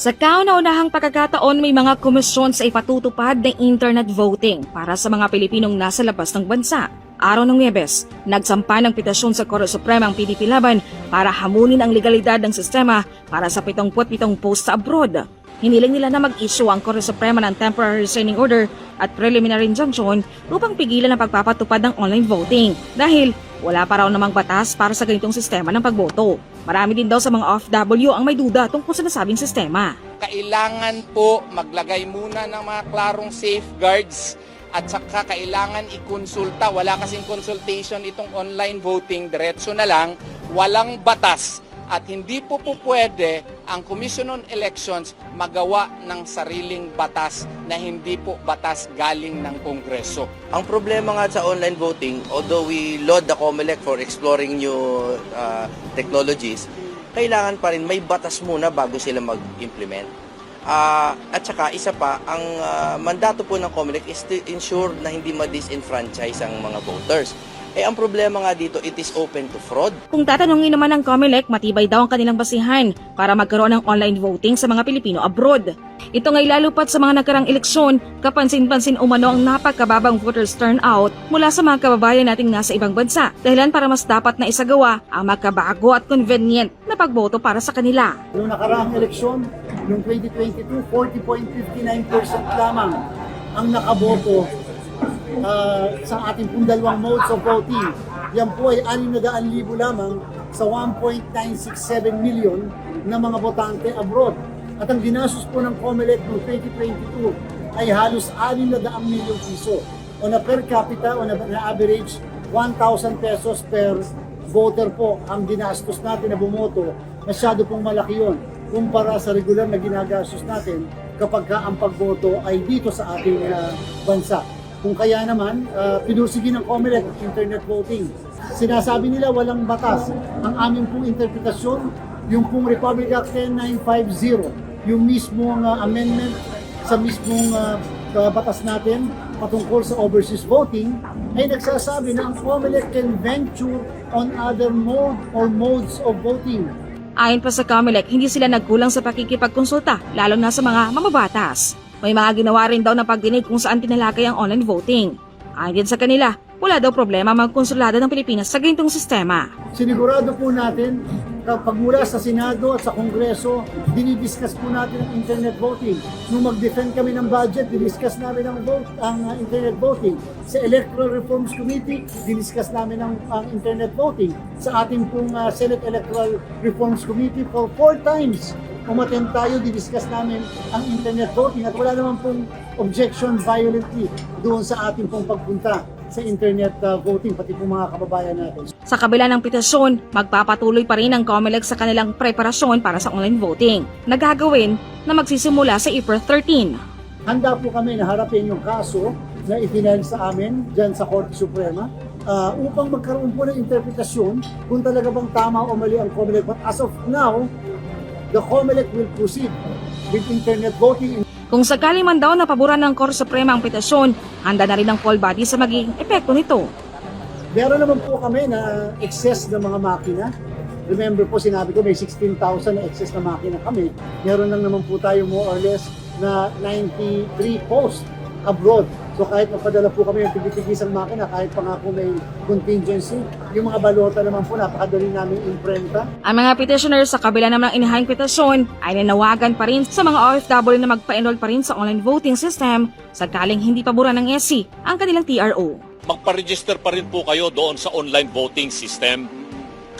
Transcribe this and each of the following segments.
Sa kauna-unahang pagkakataon, may mga komisyon sa ipatutupad ng internet voting para sa mga Pilipinong nasa labas ng bansa. Araw ng Webes, nagsampa ng petisyon sa Korte Suprema ang PDP Laban para hamunin ang legalidad ng sistema para sa 77 post sa abroad. Hiniling nila na mag-issue ang Korte Suprema ng temporary restraining order at preliminary injunction upang pigilan ang pagpapatupad ng online voting dahil wala pa raw namang batas para sa ganitong sistema ng pagboto. Marami din daw sa mga OFW ang may duda tungkol sa nasabing sistema. kailangan po maglagay muna ng mga klarong safeguards at saka kailangan ikonsulta. Wala kasing consultation itong online voting, diretso na lang, walang batas. At hindi po po pwede ang Commission on Elections magawa ng sariling batas na hindi po batas galing ng Kongreso. Ang problema nga sa online voting, although we laud the COMELEC for exploring new uh, technologies, kailangan pa rin may batas muna bago sila mag-implement. Ah, at saka isa pa, ang ah, mandato po ng COMELEC is to ensure na hindi ma-disenfranchise ang mga voters. Eh ang problema nga dito, it is open to fraud. Kung tatanungin naman ng COMELEC, matibay daw ang kanilang basihan para magkaroon ng online voting sa mga Pilipino abroad. Ito nga'y lalo pat sa mga nakarang eleksyon, kapansin-pansin umano ang napagkababang voters turnout mula sa mga kababayan nating nasa ibang bansa. Dahilan para mas dapat na isagawa ang makabago at convenient na pagboto para sa kanila. Noong nakaraang eleksyon, noong 2022, 40.59% lamang ang nakaboto ah, sa ating pong dalawang modes of voting. Yan po ay 600,000 lamang sa 1.967 million na mga botante abroad. At ang ginastos po ng COMELEC noong 2022 ay halos 600 milyon piso. On a per capita, on a, on a average, 1,000 pesos per voter po ang ginastos natin na bumoto. Masyado pong malaki yon kumpara sa regular na ginagastos natin kapag ka ang pagboto ay dito sa ating ah, bansa. Kung kaya naman, uh, pinursige ng COMELEC internet voting. Sinasabi nila walang batas. Ang aming pong interpretasyon, yung pong Republic Act 10950, yung mismong ah, amendment sa mismong ah, ah, batas natin patungkol sa overseas voting, ay nagsasabi na ang COMELEC can venture on other mode or modes of voting. Ayon pa sa COMELEC, hindi sila nagkulang sa pakikipagkonsulta, lalo na sa mga mamabatas. May mga ginawa rin daw na pagdinig kung saan tinalakay ang online voting. Ayon sa kanila, wala daw problema ang mga konsulado ng Pilipinas sa ganitong sistema. Sinigurado po natin kapag mula sa Senado at sa Kongreso, dinidiscuss po natin ang internet voting. Nung mag-defend kami ng budget, didiscuss namin ang, vote, ang uh, internet voting. Sa Electoral Reforms Committee, didiscuss namin ang, ang internet voting. Sa ating pong uh, Senate Electoral Reforms Committee, for four times, umaten tayo, didiscuss namin ang internet voting at wala naman pong objection violently doon sa ating pong pagpunta sa internet uh, voting, pati po mga kababayan natin. Sa kabila ng petisyon, magpapatuloy pa rin ang COMELEC sa kanilang preparasyon para sa online voting na gagawin na magsisimula sa April 13. Handa po kami na harapin yung kaso na itinal sa amin dyan sa Korte Suprema ah, upang magkaroon po ng interpretasyon kung talaga bang tama o mali ang COMELEC. But as of now, the COMELEC will proceed with internet voting Kung sakali man daw napaboran ng Korte Suprema ang petisyon, handa na rin ang full body sa magiging epekto nito. Meron naman po kami na excess na mga makina. Remember po, sinabi ko may 16,000 na excess na makina kami. Meron lang naman po tayo more or less na 93 posts abroad. So kahit magpadala po kami ng tigitigisang makina, kahit pa nga po may contingency, yung mga balota naman po, napakadali namin imprenta. Ang mga petitioners sa kabila naman ng inahayang petisyon ay nanawagan pa rin sa mga OFW na magpa-enroll pa rin sa online voting system sakaling hindi paboran ng SC ang kanilang TRO. magpa-register pa rin po kayo doon sa online voting system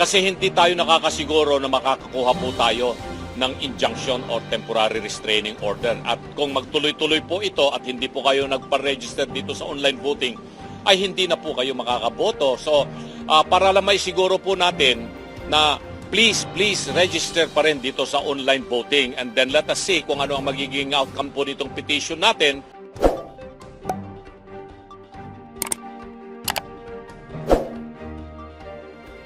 kasi hindi tayo nakakasiguro na makakakuha po tayo ng injunction or temporary restraining order. At kung magtuloy-tuloy po ito at hindi po kayo nagpa-register dito sa online voting, ay hindi na po kayo makakaboto. So, ah, para lang may siguro po natin na please, please register pa rin dito sa online voting and then let us see kung ano ang magiging outcome po nitong petition natin